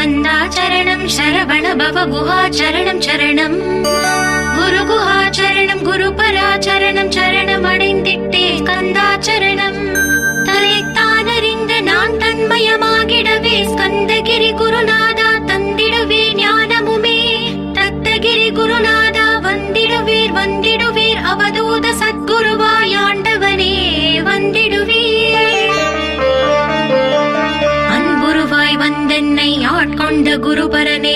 ஸ்கந்தாச்சரணம் சரவண பவ குஹாச்சரணம் சரணம். குரு குஹாச்சரணம் குரு பராச்சரணம் சரணம் அடை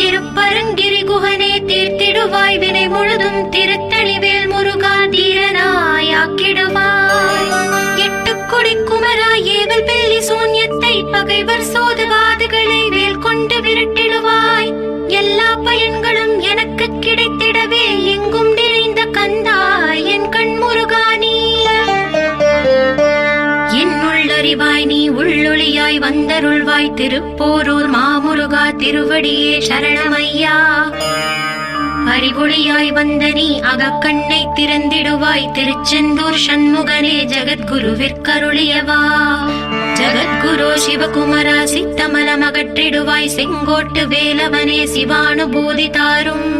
திருப்பரங்கிரி குகனே தீர்த்திடுவாய். வினை முழுதும் திருத்தணிவேல் முருகா தீரனாயாக்கிடுவாய் எட்டு கொடி குமரா ஏவல் பெல்லி சூன்யத்தை பகைவர் சோதுவாதுகளை வேல் கொண்டு விரட்டிடுவாய். திருப்போரூர் மாமுருகா திருவடியே சரணமையா. அறிவொளியாய் வந்த நீ அகக்கண்ணை திறந்திடுவாய். திருச்செந்தூர் சண்முகனே ஜெகத்குருவிற்கருளியவா. ஜகத்குரு சிவகுமரா சித்தமலம் அகற்றிடுவாய் செங்கோட்டு வேலவனே சிவானுபூதி தாரும்.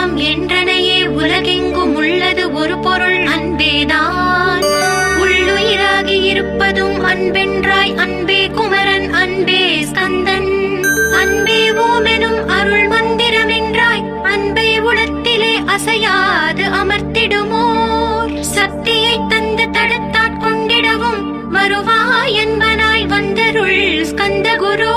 தத்துவம் என்றனையே உலகெங்கும் உள்ளது ஒரு பொருள் அன்பேதான். உள்ளுயிராகி இருப்பதும் அன்பென்றாய் அன்பே குமரன் அன்பே ஸ்கந்தன். அன்பே ஓமெனும் அருள் மந்திரம் என்றாய் அன்பே உளத்திலே அசையாது அமர்த்திடுமோர். சக்தியை தந்து தடுத்தாற் கொண்டிடவும் வருவாய் என்பனாய் வந்தருள் ஸ்கந்த குரோ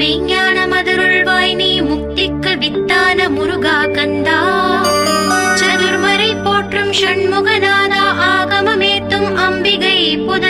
மெய்ஞான மதுருள்வாய் நீ முக்திக்கு வித்தான முருகா கந்தா. சதுர்மறை போற்றும் ஷண்முகநாதா ஆகமமேத்தும் அம்பிகை புத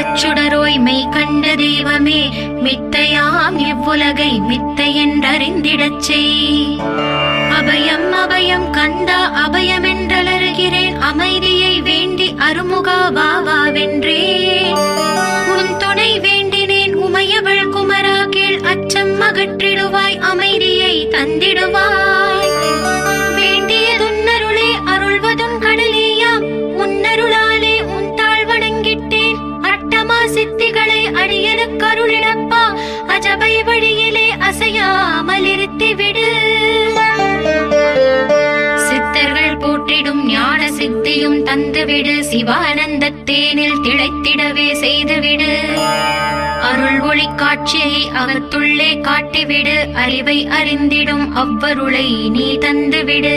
வேதச் மெய் கண்ட தெய்வமே மித்தையாம் இவ்வுலகை மித்தை என்றறிந்திடச் செய். அபயம் அபயம் கண்டா அபயம் என்றலருகிறேன் அமைதியை வேண்டி அருமுகா வாவா வென்றேன் உன் துணை வேண்டினேன் உமையவள் குமரா கீழ் அச்சம் அகற்றிடுவாய் அமைதியை தந்திடுவாய். வேண்டியதுன்ன சித்திகளை அடியனுக்கு அருளிடப்பா அஜபை வழியிலே அசையாமல் இருத்திவிடு சித்தர்கள் போற்றிடும் ஞான சித்தியும் தந்துவிடு சிவானந்த தேனில் திளைத்திடவே செய்துவிடு. அருள் ஒளி காட்சியை அகத்துள்ளே காட்டிவிடு அறிவை அறிந்திடும் அவ்வருளை நீ தந்துவிடு.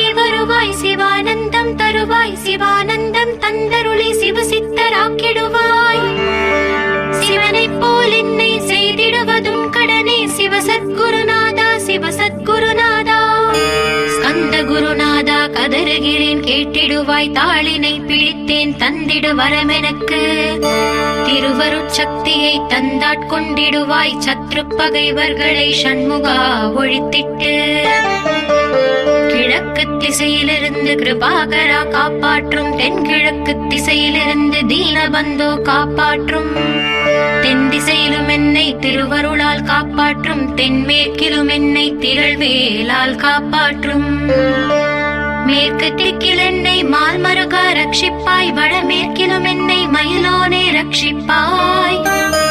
தருவாய் சிவானந்தம் தருவாய் சிவானந்தம் தந்தருளி சிவசித்தராக்கிடுவாய். சிவனைப் போல் என்னை செய்திடுவதும் கடனே சிவசத்குருநாதா சிவசத்குருநாதா. ஸ்கந்த குருநாதா கதறுகிறேன் கேட்டிடுவாய் தாளினை பிடித்தேன் தந்திடு வரமெனக்கு. திருவருட்சக்தியை தந்தாட்கொண்டிடுவாய் சத்ரு பகைவர்களை சண்முகா ஒழித்திட்டு. கிழக்கு திசையிலிருந்து கிருபாகரா காப்பாற்றும் தென்கிழக்கு திசையிலிருந்து தீனபந்தோ காப்பாற்றும். தென் திசையிலும் என்னை திருவருளால் காப்பாற்றும் தென்மேற்கிலும் என்னை திரள்வேலால் காப்பாற்றும். மேற்கு திக்கில் என்னை மால்மருகா ரட்சிப்பாய் வடமேற்கிலும் என்னை மயிலோனே ரட்சிப்பாய்.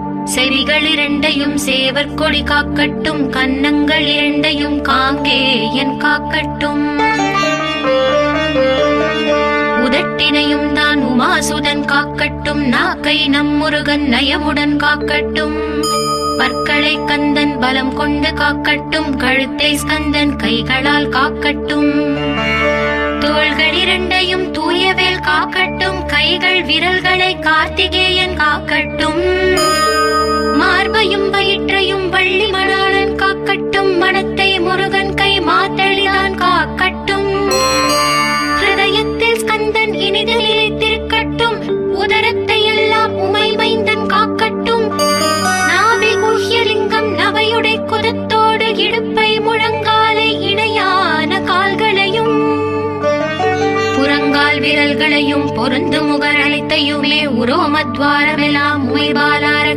செவிகள் இரண்டையும் சேவர் கொடி காக்கட்டும் கன்னங்கள் இரண்டையும் காங்கேயன் காக்கட்டும். உதட்டினையும் தான் உமாசுதன் காக்கட்டும் நாக்கை நம்முருகன் நயமுடன் காக்கட்டும். பற்களை கந்தன் பலம் கொண்டு காக்கட்டும் கழுத்தை ஸ்கந்தன் கைகளால் காக்கட்டும். தோள்கள் இரண்டையும் தூயவேல் காக்கட்டும் கைகள் விரல்களை கார்த்திகேயன் காக்கட்டும். மார்பையும் வயிற்றையும் வள்ளி மணாளன் காக்கட்டும். மனத்தை முருகன் கை மாத்தளிதான் காக்கட்டும். ஹிருதயத்தில் ஸ்கந்தன் இனிதல் இழைத்திருக்கட்டும். உதரத்தை எல்லாம் உமை மைந்தன் காக்கட்டும். நாவில் ஊஹ்யலிங்கம் நவையுடை குதத்தோடு இடுப்பை முழங்காலை இணையான கால்களையும். புறங்கால் விரல்களையும் பொருந்து முகரளித்தையுமே உரோமத்வாரமெல்லாம் உமைபாலா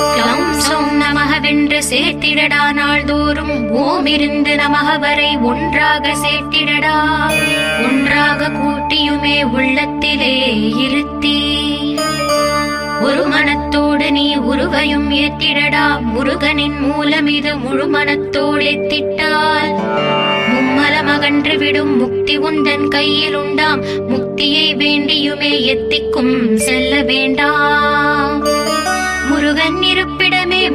க்ளௌம் நமகவென்று சேர்த்திடடா நாள்தோறும். ஓம் இருந்து நமக வரை ஒன்றாக சேர்த்திடடா. ஒன்றாக கூட்டியுமே உள்ளத்திலே இருத்தி. ஒரு மனத்தோடு நீ உருவையும் ஏத்திடடா. முருகனின் மூலம் இது முழு மனத்தோடு எத்திட்டால் மும்மலம் அகன்று விடும் முக்தி உந்தன் கையில் உண்டாம் முக்தியை வேண்டியுமே எத்திக்கும் செல்ல வேண்டாம்.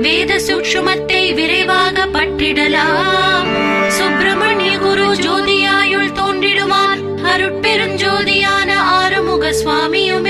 வேத சூக்ஷுமத்தை விரைவாக பற்றிடலாம். சுப்பிரமணிய குரு ஜோதியாயுள் தோன்றிடுவார். அருட்பெருஞ்சோதியான ஆறுமுக சுவாமியுமே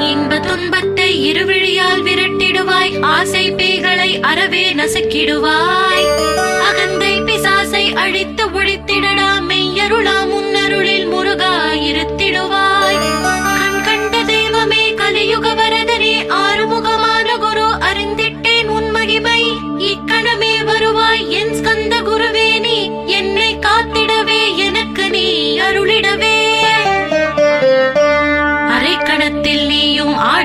இன்ப துன்பத்தை இருவழியால் விரட்டிடுவாய். ஆசை பேய்களை அறவே நசுக்கிடுவாய். அகந்தை பிசாசை அழித்து ஒழித்திடடா. மெய்யருளா முன்னருளில் முருகா இருத்திடுவாய்.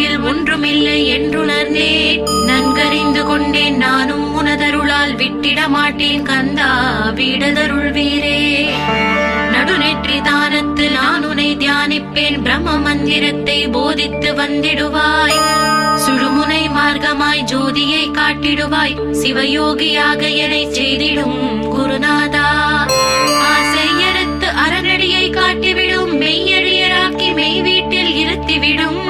இவ்வுலகில் ஒன்றுமில்லை என்றுணர்ந்தேன். நன்கறிந்து கொண்டேன். நானும் உனதருளால் விட்டிட மாட்டேன் கந்தா. வீடதருள் வீரே. நடுநெற்றி தானத்து நான் உனை தியானிப்பேன். பிரம்ம மந்திரத்தை போதித்து வந்திடுவாய். சுழுமுனை மார்க்கமாய் ஜோதியை காட்டிடுவாய். சிவயோகியாக என்னை செய்திடும் குருநாதா. ஆசையறுத்து அறநடியை காட்டிவிடும். மெய்யடியராக்கி மெய் வீட்டில் இருத்திவிடும்.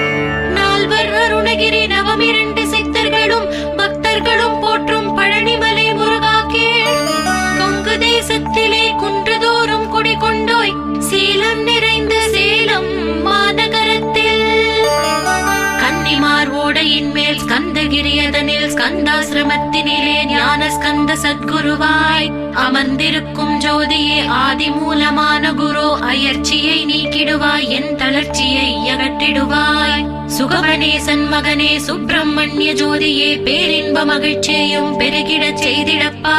ஞானத்தினிலே ஞான ஸ்கந்த சத்குருவாய் அமர்ந்திருக்கும் ஜோதியே ஆதி மூலமான குரு அயர்ச்சியை நீக்கிடுவாய் என் தளர்ச்சியை அகற்றிடுவாய் சுகவனே சன்மகனே சுப்பிரமணிய ஜோதியே பேரின்ப மகிழ்ச்சியையும் பெருகிடச் செய்திடப்பா.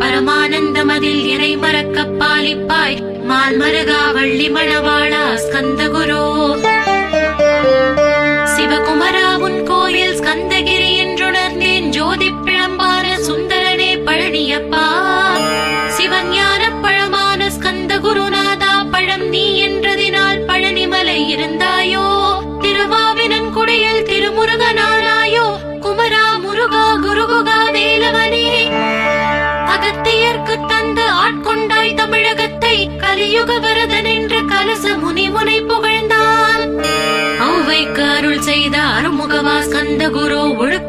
பரமானந்தமதில் இறை மறக்க பாலிப்பாய்? மால்மருகா வள்ளி மணவாளா ஸ்கந்த குரு. இருந்தாயோ? திருவாவினன் குடையில் திருமுருகனானாயோ? குமரா முருகா குருகுகா வேலவனே. அகத்தியர்க்கு தந்து ஆட்கொண்டாய் தமிழகத்தை கலியுக வரதன் என்று கலச முனி முனை புகழ்ந்தான். அவ்வைக்கு அருள் செய்த அருமுகவா ஸ்கந்த குரு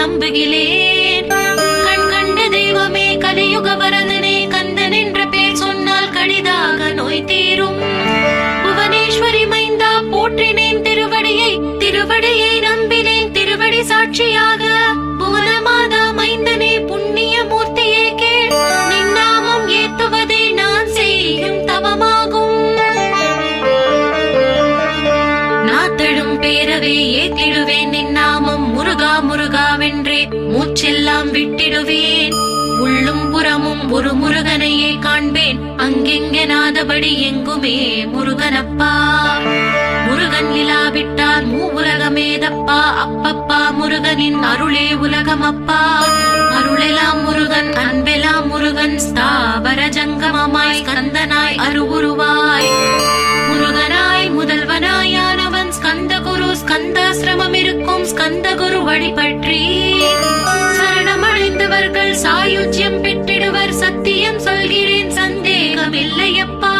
ஒருபோதும் அங்கெங்கெனாதபடி எங்குமே முருகனப்பா. முருகன் இலாவிட்டால் மூவுலகமேதப்பா அப்பப்பா முருகனின் அருளே உலகமப்பா. அருளெலாம் முருகன் அன்பெலாம் முருகன் ஸ்தாவர ஜங்கமமாய் கந்தனாய் அருவுருவாய். முருகனாய் முதல்வனாயானவன் ஸ்கந்த குரு ஸ்கந்தாசிரமம் இருக்கும் ஸ்கந்த குரு வழிபற்றி சரணமடைந்தவர்கள் சாயுஜ்யம் பெற்றிடுவர் சத்திய ஐயப்பா.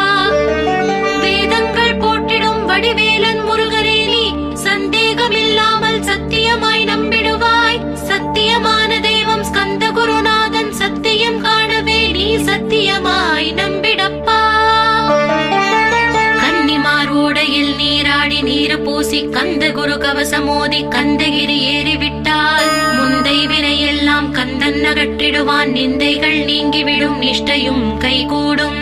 வேதங்கள் போட்டிடும் வடிவேலன் முருகரே நீ சந்தேகம் இல்லாமல் சத்தியமாய் நம்பிடுவாய். சத்தியமான தெய்வம் ஸ்கந்த குருநாதன் சத்தியம் காணவே நீ சத்தியமாய் நம்பிடப்பா. கன்னிமார் ஓடையில் நீராடி நீரு பூசி கந்த குரு கவசமோதி கந்தகிரி ஏறிவிட்டால் முந்தை வினையெல்லாம் கந்தன் அகற்றிடுவான். நிந்தைகள் நீங்கிவிடும் நிஷ்டையும் கைகூடும்.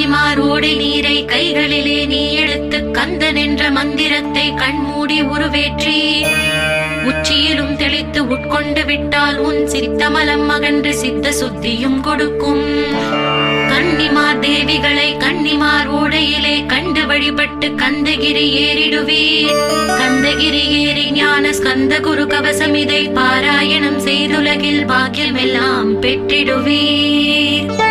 கன்னிமார் ஓடை நீரை கைகளிலே நீ எடுத்து கந்தன் என்ற மந்திரத்தை கண்மூடி உருவேற்றி உச்சியிலும் தெளித்து உட்கொண்டு விட்டால் உன் சித்தமலம் மகன்று சித்த சுத்தியும் கொடுக்கும். கன்னிமார் தேவிகளை கன்னிமார் ஓடையிலே கண்டு வழிபட்டு கந்தகிரி ஏறிடுவீர். கந்தகிரி ஏறி ஞான ஸ்கந்த குரு கவசம் இதை பாராயணம் செய்துலகில் பாக்கியமெல்லாம் பெற்றிடுவீர்.